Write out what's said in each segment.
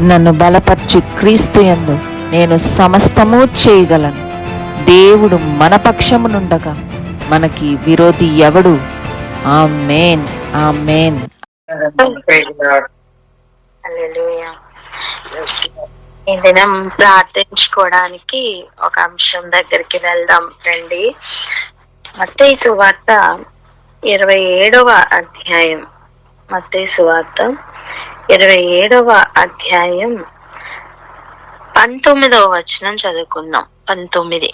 నన్ను బలపరచు క్రీస్తు యందు నేను సమస్తము చేయగలను. దేవుడు మన పక్షమునుండగా మనకి విరోధి ఎవడు? ఆ మేన్ ఆ మేన్ ఈ దినం ప్రార్థించుకోవడానికి ఒక అంశం దగ్గరికి వెళ్దాం రండి. మత్తే సువార్త ఇరవై ఏడవ అధ్యాయం. మత్తే సువార్త ఇరవై ఏడవ అధ్యాయం పంతొమ్మిదవ వచనం చదువుకుందాం. పంతొమ్మిది.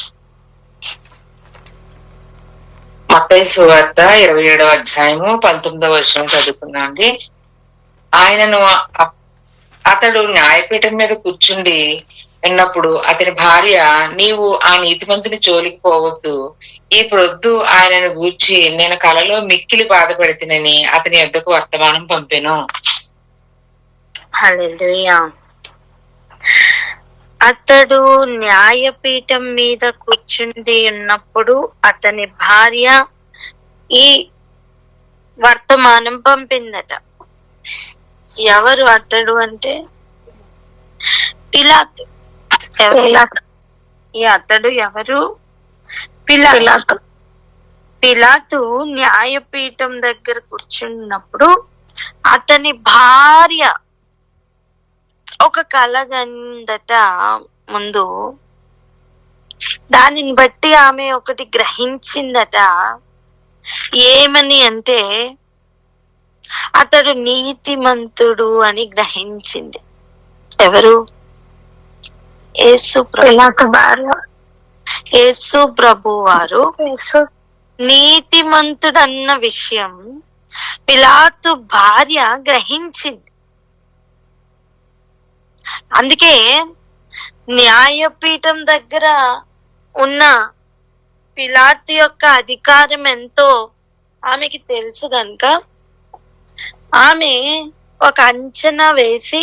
మత్తయి సువార్త ఇరవై ఏడవ అధ్యాయము పంతొమ్మిదవ వచనం చదువుకుందాం అండి. ఆయనను అతడు న్యాయపీఠం మీద కూర్చుండి ఉన్నప్పుడు అతని భార్య నీవు ఆ నీతిమంతుని జోలికి పోవద్దు. ఈ ప్రొద్దు ఆయనను గూర్చి నేను కలలో మిక్కిలి బాధపడితేనని అతని యొద్దకు వర్తమానం పంపెను. హల్లెలూయా అతడు న్యాయపీఠం మీద కూర్చుండి ఉన్నప్పుడు అతని భార్య ఈ వర్తమానం పంపిందట. ఎవరు అతడు అంటే? పిలాత్? ఈ అతడు ఎవరు? పిలాత్. పిలాతు న్యాయపీఠం దగ్గర కూర్చున్నప్పుడు అతని భార్య ఒక కళ గందట ముందు. దానిని బట్టి ఆమె ఒకటి గ్రహించిందట. ఏమని అంటే అతడు నీతిమంతుడు అని గ్రహించింది. ఎవరు? యేసు ప్రభు. యేసు ప్రభు వారు నీతిమంతుడు అన్న విషయం పిలాతు భార్య గ్రహించింది. అందుకే న్యాయపీఠం దగ్గర ఉన్న పిలాతు యొక్క అధికారం ఎంతో ఆమెకి తెలుసు గనుక ఆమె ఒక అంచనా వేసి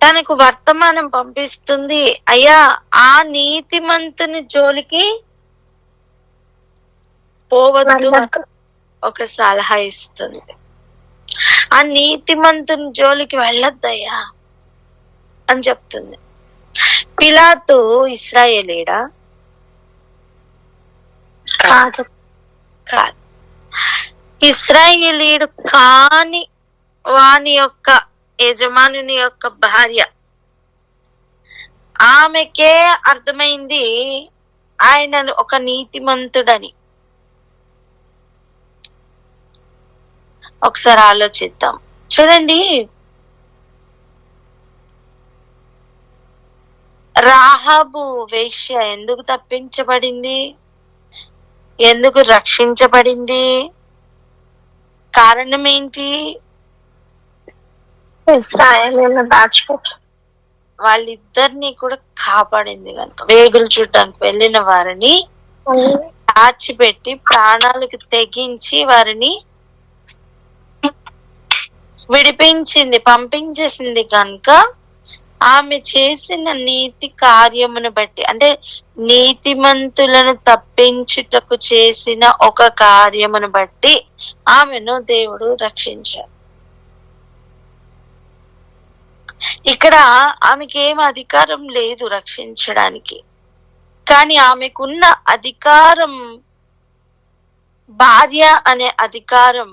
తనకు వర్తమానం పంపిస్తుంది. అయ్యా ఆ నీతిమంతుని జోలికి పోవద్దు ఒక సలహా ఇస్తుంది. ఆ నీతిమంతుని జోలికి వెళ్ళొద్దయ్యా అని చెప్తుంది. పిలాతు ఇస్రాయేలీడా? కాదు. కాదు. ఇస్రాయేలీడు కాని వాని యొక్క యజమానుని యొక్క భార్య. ఆమెకే అర్థమైంది ఆయన ఒక నీతిమంతుడని. ఒకసారి ఆలోచిద్దాం. చూడండి. రాహాబు వేశ్య ఎందుకు తప్పించబడింది? ఎందుకు రక్షించబడింది? కారణం ఏంటి? వాళ్ళిద్దరిని కూడా కాపాడింది కనుక. వేగులు చూడడానికి వెళ్ళిన వారిని దాచిపెట్టి ప్రాణాలకు తెగించి వారిని విడిపించింది పంపించేసింది కనుక ఆమె చేసిన నీతి కార్యమును బట్టి అంటే నీతిమంతులను తప్పించుటకు చేసిన ఒక కార్యమును బట్టి ఆమెను దేవుడు రక్షించారు ఇక్కడ ఆమెకి ఏం అధికారం లేదు రక్షించడానికి. కానీ ఆమెకున్న అధికారం భార్య అనే అధికారం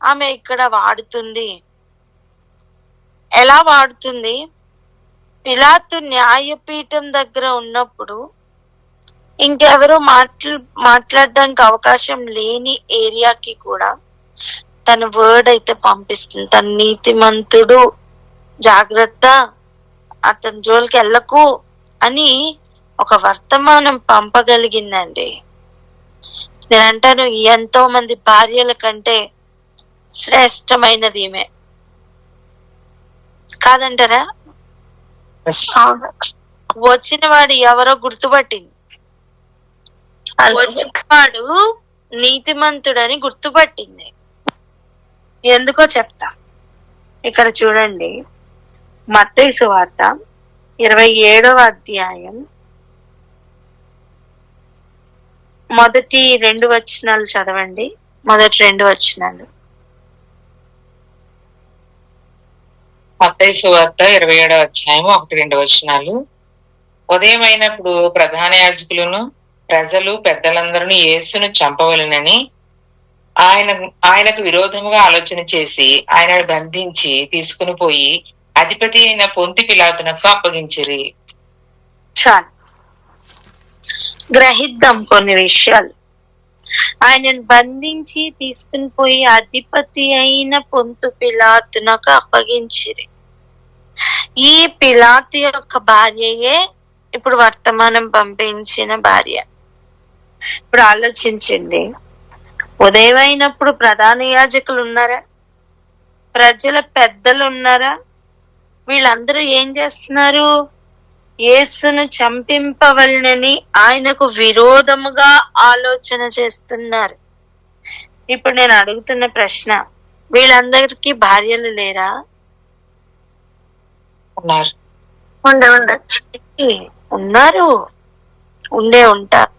ఆమె ఇక్కడ వాడుతుంది. ఎలా వాడుతుంది? పిలాతు న్యాయపీఠం దగ్గర ఉన్నప్పుడు ఇంకెవరు మాట్లా మాట్లాడడానికి అవకాశం లేని ఏరియాకి కూడా తన వర్డ్ అయితే పంపిస్తుంది. తన నీతిమంతుడు జాగ్రత్త అతని జోలికి వెళ్ళకు అని ఒక వర్తమానం పంపగలిగిందండి. నేను అంటాను ఎంతో మంది భార్యల కంటే శ్రేష్టమైనది ఈమె కాదంటారా? వచ్చిన వాడు ఎవరో గుర్తుపట్టింది. వచ్చిన వాడు నీతిమంతుడని గుర్తుపట్టింది. ఎందుకో చెప్తా. ఇక్కడ చూడండి. మత్తయి సువార్త ఇరవై ఏడవ అధ్యాయం మొదటి రెండు వచనాలు చదవండి. మొదటి రెండు వచనాలు. మత్తయి వార్త ఇరవై ఏడవ అధ్యాయం ఒకటి రెండు వచనాలు. ఉదయం అయినప్పుడు ప్రధాన యాజకులను ప్రజలు పెద్దలందరూ యేసును చంపవలెనని ఆయన ఆయనకు విరోధముగా ఆలోచన చేసి ఆయన బంధించి తీసుకుని పోయి అధిపతి అయిన పొంతి పిలాతునకు అప్పగించిరి. చాలు. గ్రహిద్దాం కొన్ని విషయాలు. ఆయనను బంధించి తీసుకుని పోయి అధిపతి అయిన పొంతు పిలాతునకు అప్పగించిరి. ఈ పిలాతు యొక్క భార్యయే ఇప్పుడు వర్తమానం పంపించిన భార్య. ఇప్పుడు ఆలోచించండి. ఉదయం అయినప్పుడు ప్రధాన యాజకులు ఉన్నారా? ప్రజల పెద్దలు ఉన్నారా? వీళ్ళందరూ ఏం చేస్తున్నారు? యేసును చంపింపవలనని ఆయనకు విరోధముగా ఆలోచన చేస్తున్నారు. ఇప్పుడు నేను అడుగుతున్న ప్రశ్న వీళ్ళందరికీ భార్యలు లేరా? ఉన్నారు. ఉండే ఉన్నారు. ఉంటారు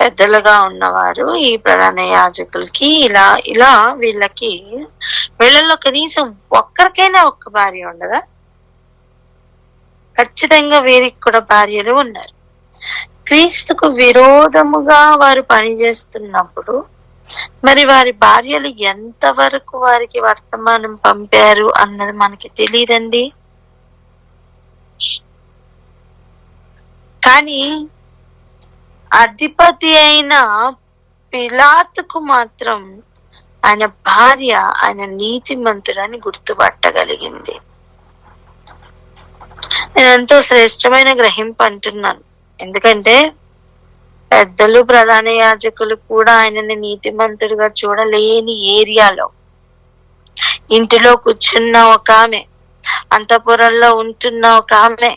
పెద్దలుగా ఉన్నవారు ఈ ప్రధాన యాజకులకి ఇలా ఇలా వీళ్ళకి వీళ్ళల్లో కనీసం ఒక్కరికైనా ఒక్క భార్య ఉండదా? ఖచ్చితంగా వీరికి కూడా భార్యలు ఉన్నారు. క్రీస్తుకు విరోధముగా వారు పనిచేస్తున్నప్పుడు మరి వారి భార్యలు ఎంతవరకు వారికి వర్తమానం పంపారు అన్నది మనకి తెలియదండి కానీ అధిపతి అయిన పిలాతుకు మాత్రం ఆయన భార్య ఆయన నీతిమంతుడని గుర్తుపట్టగలిగింది. నేను ఎంతో శ్రేష్టమైన గ్రహింపు అంటున్నాను. ఎందుకంటే పెద్దలు ప్రధాన యాజకులు కూడా ఆయనని నీతిమంతుడిగా చూడలేని ఏరియాలో ఇంటిలో కూర్చున్న ఒక ఆమె అంతపురంలో ఉంటున్న ఒక ఆమె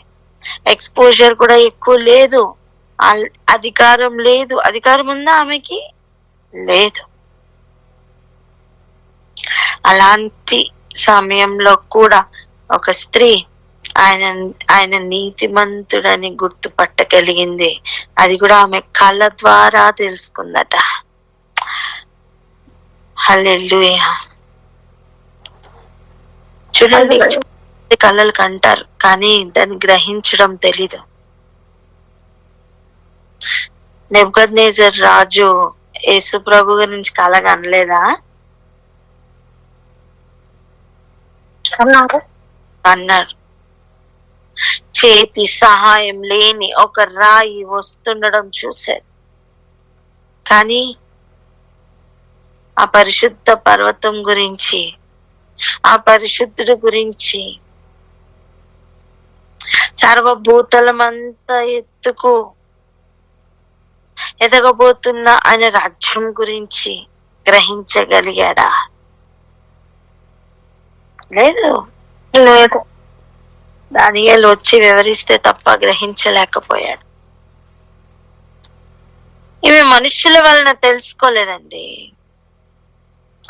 ఎక్స్పోజర్ కూడా ఎక్కువ లేదు అల్- అధికారం లేదు. అధికారం ఉందా ఆమెకి? లేదు. అలాంటి సమయంలో కూడా ఒక స్త్రీ ఆయన ఆయన నీతిమంతుడని గుర్తుపట్టగలిగింది అది కూడా ఆమె కళ్ళ ద్వారా తెలుసుకుందట. హల్లెలూయా. చూడండి కళ్ళలు కంటారు కానీ దాన్ని గ్రహించడం తెలీదు. నెబ్కద్నేజర్ రాజు యేసు ప్రభు గురించి కళ కనలేదా అన్నారు. అన్నారు. చేతి సహాయం లేని ఒక రాయి వస్తుండడం చూశారు కానీ ఆ పరిశుద్ధ పర్వతం గురించి ఆ పరిశుద్ధుడి గురించి సర్వభూతలమంతా ఎత్తుకు ఎదగబోతున్న ఆయన రాజ్యం గురించి గ్రహించగలిగాడా? లేదు. లేదు. దానియాలు వచ్చి వివరిస్తే తప్ప గ్రహించలేకపోయాడు. ఇవి మనుషుల వలన తెలుసుకోలేదండి.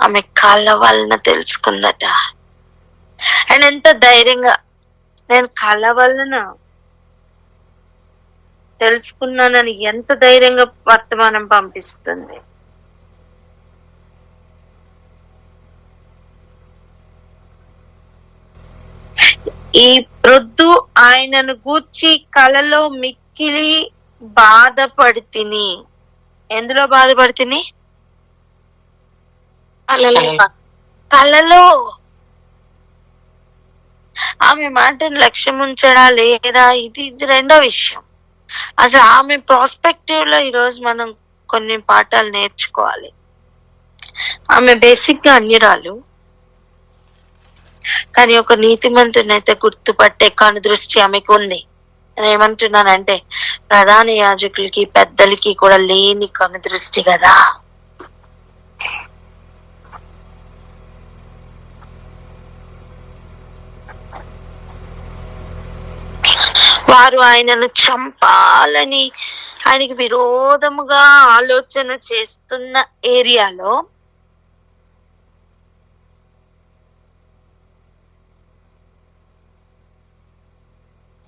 ఆమె కాళ్ళ వలన తెలుసుకుందట. అండ్ ఎంత ధైర్యంగా నేను కళ్ళ వలన తెలుసుకున్నానని ఎంత ధైర్యంగా వర్తమానం పంపిస్తుంది. ఈ ప్రొద్దు ఆయనను గూర్చి కలలో మిక్కిలి బాధపడితిని. ఎందులో బాధపడితిని? కలలో. ఆమె మాటను లక్ష్యం ఉంచడా లేదా? ఇది ఇది రెండో విషయం. అసలు ఆమె ప్రాస్పెక్టివ్లో ఈరోజు మనం కొన్ని పాఠాలు నేర్చుకోవాలి. ఆమె బేసిక్గా అన్యరాలు. కానీ ఒక నీతిమంతుని అయితే గుర్తుపట్టే కను దృష్టి ఆమెకు ఉంది. నేను ఏమంటున్నానంటే ప్రధాన యాజకులకి పెద్దలకి కూడా లేని కను దృష్టి కదా. వారు ఆయనను చంపాలని ఆయనకి విరోధముగా ఆలోచన చేస్తున్న ఏరియాలో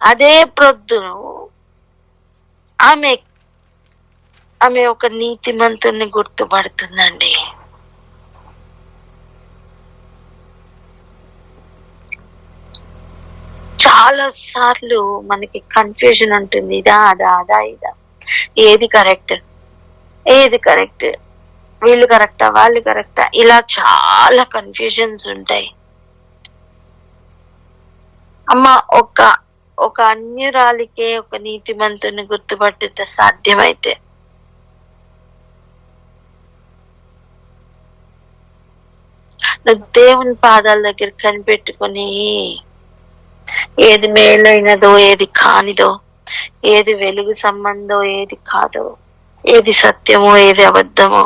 అదే ప్రొద్దును ఆమె ఆమె ఒక నీతిమంతుని గుర్తుపడుతుందండి. చాలా సార్లు మనకి కన్ఫ్యూజన్ ఉంటుంది. ఇదా అదా అదా ఇదా. ఏది కరెక్ట్ ఏది కరెక్ట్ వీళ్ళు కరెక్టా వాళ్ళు కరెక్టా ఇలా చాలా కన్ఫ్యూజన్స్ ఉంటాయి. అమ్మ ఒక ఒక అన్యురాలికే ఒక నీతిమంతుని గుర్తుపట్టుట సాధ్యమైతే. నువ్వు దేవుని పాదాల దగ్గర కనిపెట్టుకుని ఏది మేలైనదో ఏది కానిదో ఏది వెలుగు సంబంధో ఏది కాదో ఏది సత్యమో ఏది అబద్ధమో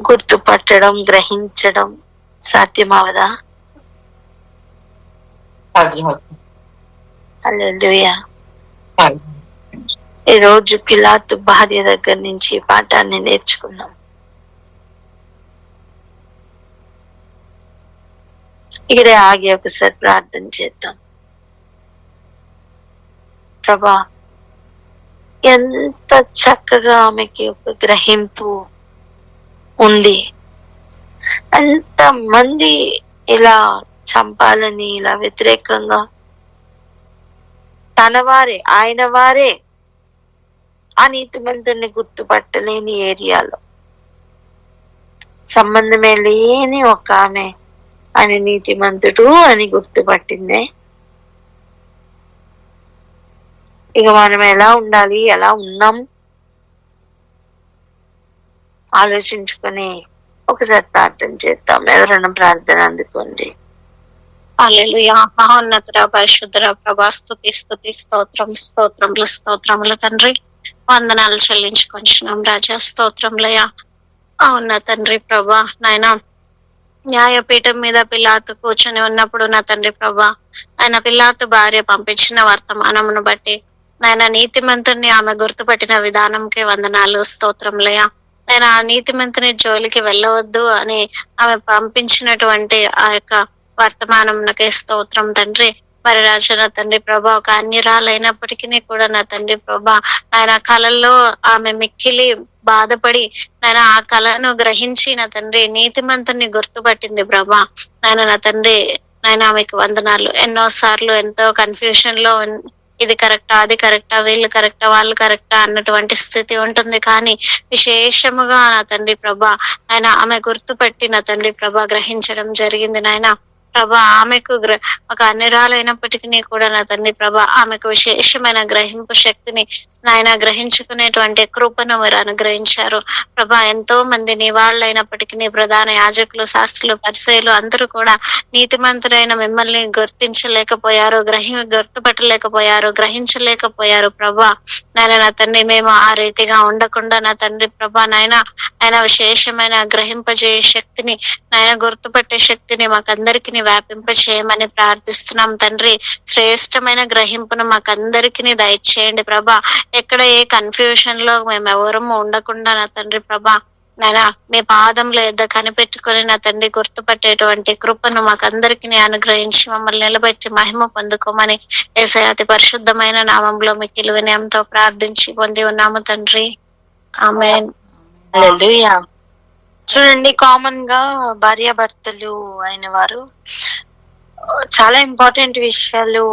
గుర్తుపట్టడం గ్రహించడం సాధ్యమవదా? అవదా అల్లెలుయా. ఈ రోజు పిలాతు భార్య దగ్గర నుంచి పాఠాన్ని నేర్చుకుందాం. ఇక్కడే ఆగి ఒకసారి ప్రార్థన చేద్దాం. ప్రభా ఎంత చక్కగా ఆమెకి ఒక గ్రహింపు ఉంది. ఎంత మంది ఇలా చంపాలని ఇలా వ్యతిరేకంగా. తన వారే ఆయన వారే ఆ నీతిమంతుడిని గుర్తుపట్టలేని ఏరియాలో. సంబంధమే లేని ఒక ఆమె ఆయన నీతిమంతుడు అని గుర్తుపట్టిందే. ఇక మనం ఎలా ఉండాలి ఎలా ఉన్నాం? ఆలోచించుకొని ఒకసారి ప్రార్థన చేద్దాం. ఎవరైనా ప్రార్థన అందుకోండి. అల్లెలుయా మహోన్నతుడ పరిశుద్ధుడ ప్రభా స్థుతి స్థుతి స్తోత్రం స్తోత్రములు స్తోత్రములు తండ్రి. వందనాలు చెల్లించుకొంచున్నాం రాజా స్తోత్రములయ్యా. అవునా తండ్రి ప్రభా నాయన న్యాయపీఠం మీద పిల్లాతు కూర్చొని ఉన్నప్పుడు నా తండ్రి ప్రభా ఆయన పిల్లాతు భార్య పంపించిన వర్తమానమును బట్టి నాయన నీతిమంతుని ఆమె గుర్తుపట్టిన విధానంకి వందనాలు స్తోత్రములయ్యా. నేను ఆ నీతిమంతుని జోలికి వెళ్ళవద్దు అని ఆమె పంపించినటువంటి ఆ యొక్క వర్తమానం స్తోత్రం తండ్రి. మరి రాజు నా తండ్రి ప్రభా ఒక అన్యరాలైనప్పటికీ కూడా నా తండ్రి ప్రభా ఆయన కళల్లో ఆమె మిక్కిలి బాధపడి నేను ఆ కళను గ్రహించి నా తండ్రి నీతిమంతుని గుర్తుపట్టింది ప్రభా. నాయన నా తండ్రి నాయన ఆమెకు వందనాలు. ఎన్నో సార్లు ఎంతో కన్ఫ్యూషన్లో ఉన్- ఇది కరెక్టా అది కరెక్టా వీళ్ళు కరెక్టా వాళ్ళు కరెక్టా అన్నటువంటి స్థితి ఉంటుంది. కానీ విశేషముగా నా తండ్రి ప్రభా ఆయన ఆమె గుర్తుపట్టి నా తండ్రి ప్రభా గ్రహించడం జరిగింది నాయన. ప్రభా ఆమెకు గ్ర ఒక అన్నిరాలైనప్పటికీ కూడా నా తండ్రి ప్రభా ఆమెకు విశేషమైన గ్రహింపు శక్తిని నాయన గ్రహించుకునేటువంటి కృపను మీరు అనుగ్రహించారు. ప్రభా ఎంతో మంది నీ వాళ్ళైనప్పటికీ ప్రధాన యాజకులు శాస్త్రులు పరిచయలు అందరూ కూడా నీతిమంతులైన మిమ్మల్ని గుర్తించలేకపోయారు గ్రహి గుర్తుపట్టలేకపోయారు గ్రహించలేకపోయారు. ప్రభా నాయన నా తండ్రి మేము ఆ రీతిగా ఉండకుండా నా తండ్రి ప్రభా నాయన ఆయన విశేషమైన గ్రహింపజేయ శక్తిని నాయన గుర్తుపట్టే శక్తిని మాకందరికి వ్యాపింపచేయమని ప్రార్థిస్తున్నాం. తండ్రి శ్రేష్టమైన గ్రహింపును మాకందరికి దయచేయండి. ప్రభా ఎక్కడ ఏ కన్ఫ్యూషన్లో మేము ఎవరము ఉండకుండా నా తండ్రి ప్రభా నాయన మీ పాదంలో ఎద్ద కనిపెట్టుకొని నా తండ్రి గుర్తుపట్టేటువంటి కృపను మాకందరికి అనుగ్రహించి మమ్మల్ని నిలబెట్టి మహిమ పొందుకోమని ఏసై అతి పరిశుద్ధమైన నామంలో మీ వినయంతో ప్రార్థించి పొంది ఉన్నాము తండ్రి. ఆమె చూడండి కామన్గా భార్యాభర్తలు అయిన వారు చాలా ఇంపార్టెంట్ విషయాలు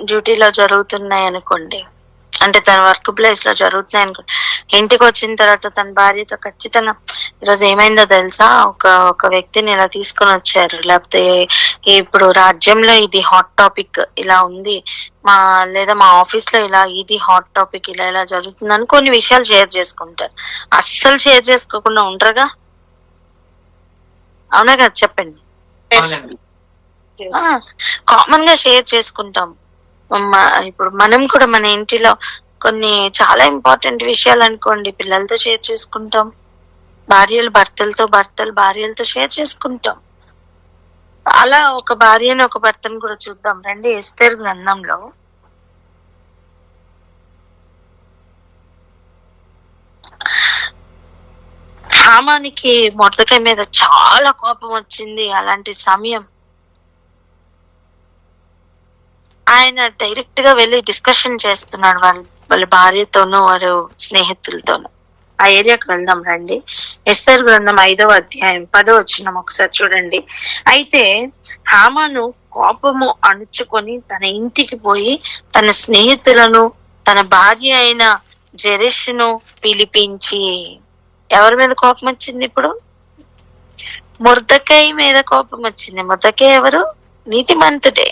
డ్యూటీలో జరుగుతున్నాయి అనుకోండి అంటే తన వర్క్ ప్లేస్లో జరుగుతున్నాయి అనుకోండి ఇంటికి వచ్చిన తర్వాత తన భార్యతో ఖచ్చితంగా ఈరోజు ఏమైందో తెలుసా? ఒక ఒక వ్యక్తిని ఇలా తీసుకొని వచ్చారు. లేకపోతే ఇప్పుడు రాజ్యంలో ఇది హాట్ టాపిక్ ఇలా ఉంది. మా లేదా మా ఆఫీస్లో ఇలా ఇది హాట్ టాపిక్ ఇలా ఇలా జరుగుతుందని కొన్ని విషయాలు షేర్ చేసుకుంటారు. అస్సలు షేర్ చేసుకోకుండా ఉంటారుగా అవునా కదా? చెప్పండి. కామన్గా షేర్ చేసుకుంటాం. ఇప్పుడు మనం కూడా మన ఇంటిలో కొన్ని చాలా ఇంపార్టెంట్ విషయాలు అనుకోండి. పిల్లలతో షేర్ చేసుకుంటాం. భార్యలు భర్తలతో భర్తలు భార్యలతో షేర్ చేసుకుంటాం. అలా ఒక భార్యను ఒక భర్తను కూడా చూద్దాం. రండి ఎస్తేర్ గ్రంథంలో. హామానికి మొదటికాయ మీద చాలా కోపం వచ్చింది అలాంటి సమయం. ఆయన డైరెక్ట్గా వెళ్ళి డిస్కషన్ చేస్తున్నాడు వాళ్ళ వాళ్ళ భార్యతోనూ వారు స్నేహితులతోనూ. ఆ ఏరియాకి వెళ్దాం రండి. ఎస్తర్ గ్రంథం ఐదవ అధ్యాయం పదో వచ్చిన ఒకసారి చూడండి. అయితే హామాను కోపము అణుచుకొని తన ఇంటికి పోయి తన స్నేహితులను తన భార్య అయిన జెరెషును పిలిపించి ఎవరి మీద కోపం వచ్చింది ఇప్పుడు? ముర్దకై మీద కోపం వచ్చింది. ముర్దకై ఎవరు? నీతిమంతుడే.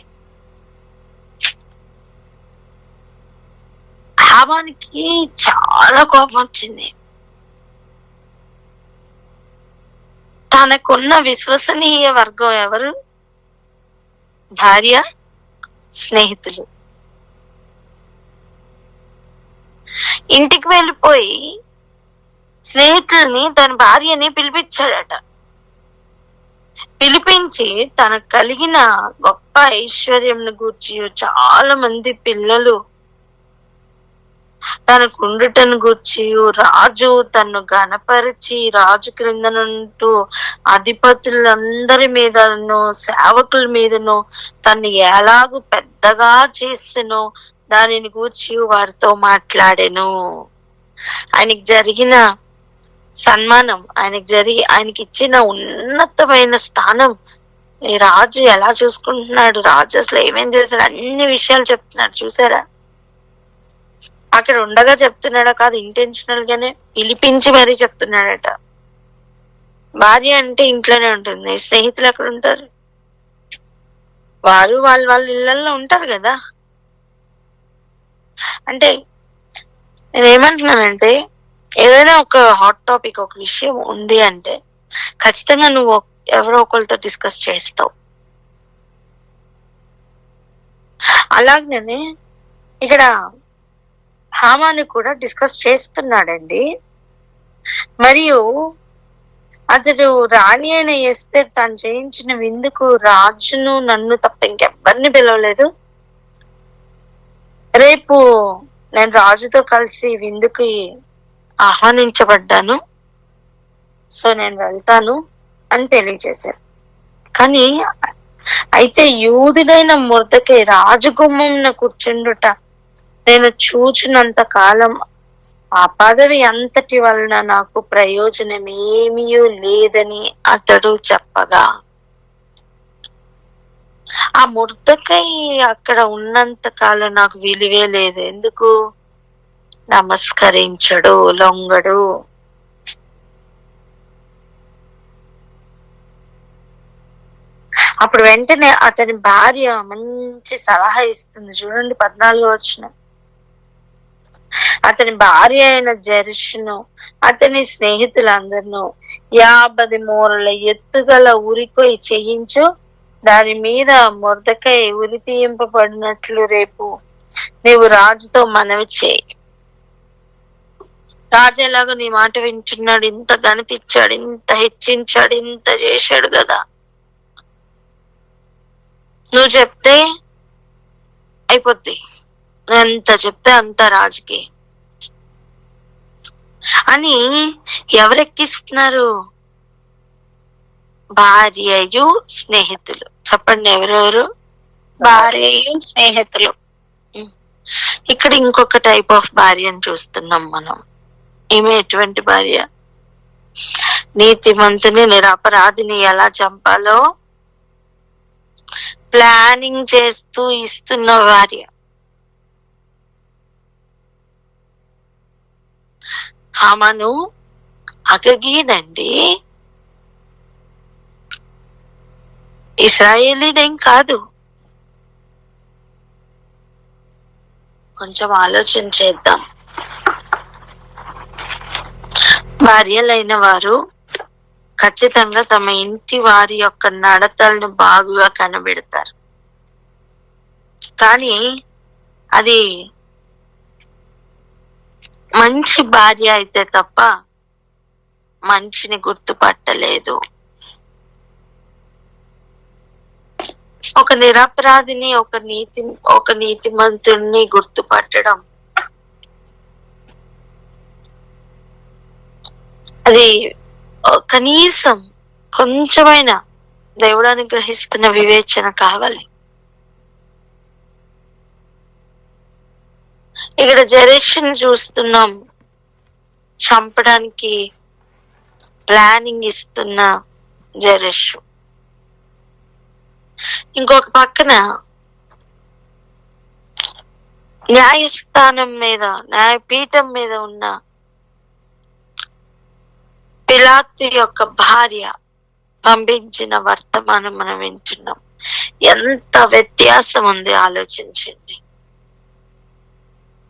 లాభానికి చాలా కోపం వచ్చింది. తనకున్న విశ్వసనీయ వర్గం ఎవరు? భార్య స్నేహితులు. ఇంటికి వెళ్ళిపోయి స్నేహితుల్ని తన భార్యని పిలిపించాడట. పిలిపించి తనకు కలిగిన గొప్ప ఐశ్వర్యంను గూర్చి చాలా మంది పిల్లలు తనకు ఉండుటను గూర్చి రాజు తను గణపరిచి రాజు క్రిందనుంటూ అధిపతులందరి మీదను సేవకుల మీదను తను ఎలాగూ పెద్దగా చేసెను దానిని గూర్చి వారితో మాట్లాడాను. ఆయనకి జరిగిన సన్మానం ఆయనకి జరిగి ఆయనకి ఇచ్చిన ఉన్నతమైన స్థానం ఈ రాజు ఎలా చూసుకుంటున్నాడు? రాజు అసలు ఏమేం చేశాడు? అన్ని విషయాలు చెప్తున్నాడు. చూసారా? అక్కడ ఉండగా చెప్తున్నాడా కాదు ఇంటెన్షనల్ గానే పిలిపించి మరీ చెప్తున్నాడట. భార్య అంటే ఇంట్లోనే ఉంటుంది స్నేహితులు ఎక్కడ ఉంటారు? వారు వాళ్ళ వాళ్ళ ఇళ్ళల్లో ఉంటారు కదా? అంటే నేను ఏమంటున్నానంటే ఏదైనా ఒక హాట్ టాపిక్ ఒక విషయం ఉంది అంటే ఖచ్చితంగా నువ్వు ఒక- ఎవరో ఒకరితో డిస్కస్ చేస్తావు. అలాగనే ఇక్కడ భావాన్ని కూడా డిస్కస్ చేస్తున్నాడండి. మరియు అతడు రాణి అయిన ఎస్తే తను చేయించిన విందుకు రాజును నన్ను తప్ప ఇంకెవ్వరిని పిలవలేదు. రేపు నేను రాజుతో కలిసి విందుకి ఆహ్వానించబడ్డాను. సో నేను వెళ్తాను అని తెలియజేశారు. కానీ అయితే యూదుడైన మురదకే రాజగుమ్మం కూర్చుండుట నేను చూచినంత కాలం ఆ పదవి అంతటి వలన నాకు ప్రయోజనం ఏమీ లేదని అతడు చెప్పగా. ఆ ముర్దకై అక్కడ ఉన్నంత కాలం నాకు విలువే లేదు. ఎందుకు? నమస్కరించడు లొంగడు. అప్పుడు వెంటనే అతని భార్య మంచి సలహా ఇస్తుంది. చూడండి పద్నాలుగో వచ్చిన అతని భార్య అయిన జరుషును అతని స్నేహితులందరిను యాభై మూరల ఎత్తుగల ఉరికొయి చేయించు దాని మీద మురదకై ఉరి తీయింపబడినట్లు రేపు నీవు రాజుతో మనవి చేయి. రాజు ఎలాగో నీ మాట వింటున్నాడు ఇంత గణితిచ్చాడు ఇంత హెచ్చించాడు ఇంత చేశాడు కదా. నువ్వు చెప్తే అయిపోద్ది. ఎంత చెప్తే అంత రాజుకి. అని ఎవరెక్కిస్తున్నారు? భార్యయు స్నేహితులు. చెప్పండి ఎవరెవరు? భార్యయు స్నేహితులు. ఇక్కడ ఇంకొక టైప్ ఆఫ్ భార్యను చూస్తున్నాం మనం. ఈమె ఎటువంటి భార్య? నీతిమంతుని నిరపరాధిని ఎలా చంపాలో? ప్లానింగ్ చేస్తూ ఇస్తున్న భార్య. ఆమెను అగగీనండి ఇస్రాయేలీనేం కాదు. కొంచెం ఆలోచన చేద్దాం. భార్యలైన వారు ఖచ్చితంగా తమ ఇంటి వారి యొక్క నడతలను బాగుగా కనబెడతారు. కానీ అది మంచి భార్య అయితే తప్ప మంచిని గుర్తుపట్టలేదు. ఒక నిరపరాధిని ఒక నీతి ఒక నీతిమంతుడిని గుర్తుపట్టడం. అది కనీసం కొంచెమైనా దేవుడు అనుగ్రహిస్తున్న వివేచన కావాలి. ఇక్కడ జరేషన్ చూస్తున్నాం. చంపడానికి ప్లానింగ్ ఇస్తున్న జరేష్. ఇంకొక పక్కన న్యాయస్థానం మీద న్యాయపీఠం మీద ఉన్న పిలాత్ యొక్క భార్య పంపించిన వర్తమానం మనం వింటున్నాం. ఎంత వ్యత్యాసం ఉంది ఆలోచించండి.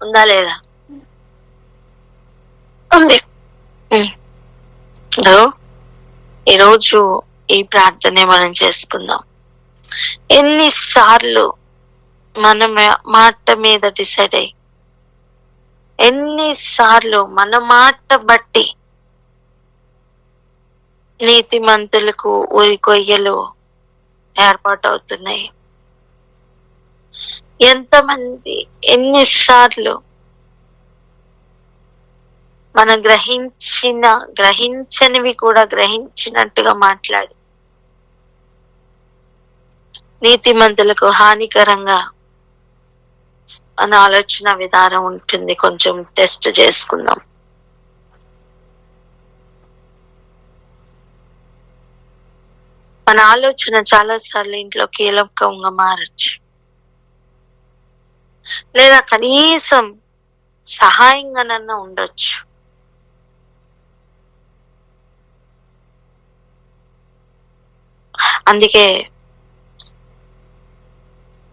ఉందా లేదా? ఉంది. ఈరోజు ఈ ప్రార్థనే మనం చేసుకుందాం. ఎన్నిసార్లు మన మాట మీద డిసైడ్ అయ్యి ఎన్నిసార్లు మన మాట బట్టి నీతిమంతులకు ఊరి కొయ్యలు ఏర్పాటవుతున్నాయి. ఎంతమంది ఎన్నిసార్లు మనం గ్రహించిన గ్రహించనివి కూడా గ్రహించినట్టుగా మాట్లాడి. నీతిమంతులకు హానికరంగా మన ఆలోచన విధానం ఉంటుంది. కొంచెం టెస్ట్ చేసుకుందాం. మన ఆలోచన చాలా సార్లు ఇంట్లో కీలకంగా మారచ్చు. లేదా కనీసం సహాయంగానన్నా ఉండొచ్చు. అందుకే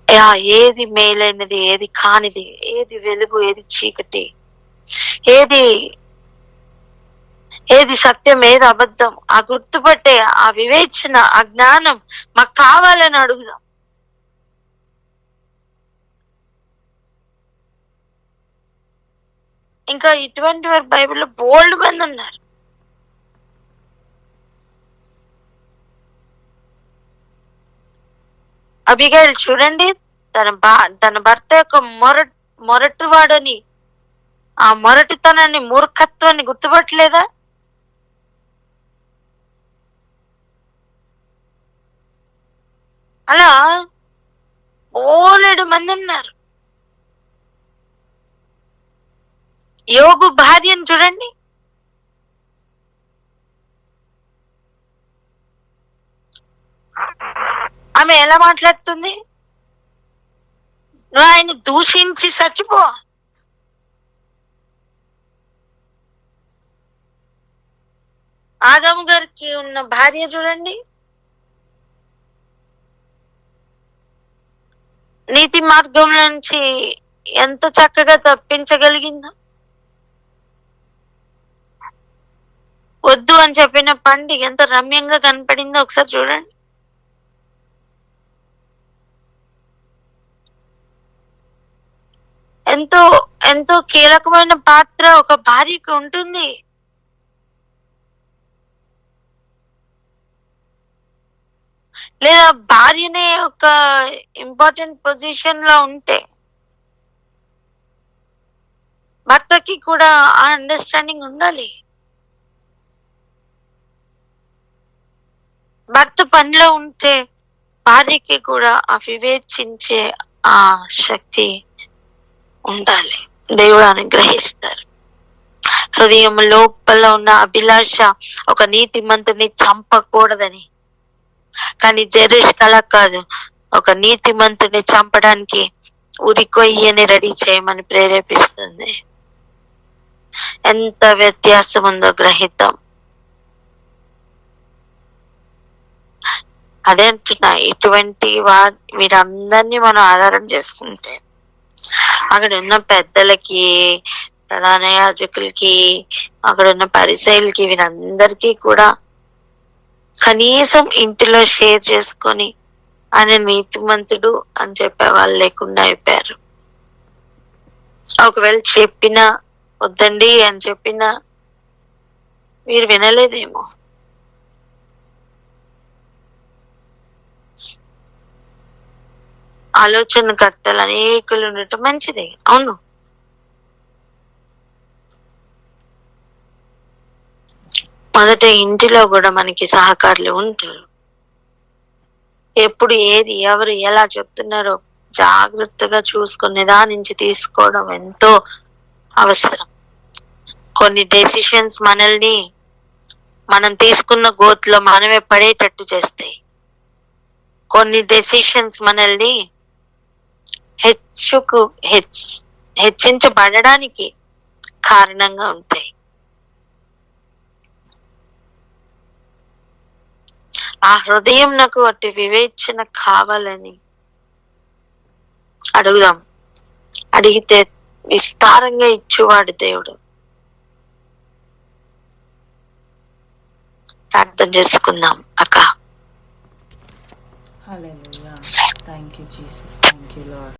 యా, ఏది మేలైనది ఏది కానిది ఏది వెలుగు ఏది చీకటి ఏది ఏది సత్యం ఏది అబద్ధం ఆ గుర్తుపట్టే ఆ వివేచన ఆ జ్ఞానం మాకు కావాలని అడుగుదాం. ఇంకా ఇటువంటి వారు బైబిల్లో బోల్డ్ మంది ఉన్నారు. అబిగైల్ చూడండి తన బా తన భర్త యొక్క మొర మొరటివాడని ఆ మొరటితనాన్ని మూర్ఖత్వాన్ని గుర్తుపట్టలేదా? అలా బోలెడు మంది ఉన్నారు. యోగు భార్యను చూడండి. ఆమె ఎలా మాట్లాడుతుంది? నువ్వు ఆయన దూషించి చచ్చిపో. ఆదాము గారికి ఉన్న భార్య చూడండి. నీతి మార్గం నుంచి ఎంత చక్కగా తప్పించగలిగిందో. వద్దు అని చెప్పిన పండు ఎంత రమ్యంగా కనపడిందో ఒకసారి చూడండి. ఎంతో ఎంతో కీలకమైన పాత్ర ఒక భార్యకి ఉంటుంది. లేదా భార్యనే ఒక ఇంపార్టెంట్ పొజిషన్లో ఉంటే. భర్తకి కూడా ఆ అండర్స్టాండింగ్ ఉండాలి. భర్త పనిలో ఉంటే భార్యకి కూడా ఆ వివేచించే ఆ శక్తి ఉండాలి. దేవుడు అనుగ్రహిస్తారు. హృదయం లోపల ఉన్న అభిలాష ఒక నీతిమంతుని చంపకూడదని. కానీ జెరష్ అలా కాదు. ఒక నీతిమంతుని చంపడానికి ఉరికొయ్యని రెడీ చేయమని ప్రేరేపిస్తుంది. ఎంత వ్యత్యాసం ఉందో గ్రహిద్దాం. అదే అంటున్నా ఇటువంటి వా వీరందరినీ మనం ఆధారం చేసుకుంటే అక్కడ ఉన్న పెద్దలకి ప్రధాన యాజకులకి అక్కడ ఉన్న పరిచయలకి వీరందరికీ కూడా కనీసం ఇంటిలో షేర్ చేసుకొని ఆయన నీతిమంతుడు అని చెప్పే వాళ్ళు లేకుండా అయిపోయారు. ఒకవేళ చెప్పినా వద్దండి అని చెప్పినా మీరు వినలేదేమో. ఆలోచనకర్తలు అనేకులు ఉండటం మంచిది. అవును. మొదట ఇంటిలో కూడా మనకి సహకారులు ఉంటారు. ఎప్పుడు ఏది ఎవరు ఎలా చెప్తున్నారో జాగ్రత్తగా చూసుకొని నిదానించి తీసుకోవడం ఎంతో అవసరం. కొన్ని డెసిషన్స్ మనల్ని మనం తీసుకున్న గోతులో మనమే పడేటట్టు చేస్తాయి. కొన్ని డెసిషన్స్ మనల్ని హెచ్చుకు హెచ్ హెచ్చించబడడానికి కారణంగా ఉంటాయి. ఆ హృదయం నాకు అటు వివేచన కావాలని అడుగుదాం. అడిగితే విస్తారంగా ఇచ్చువాడు దేవుడు. ప్రార్థన చేసుకుందాం అక్క. Thank you Jesus thank you lord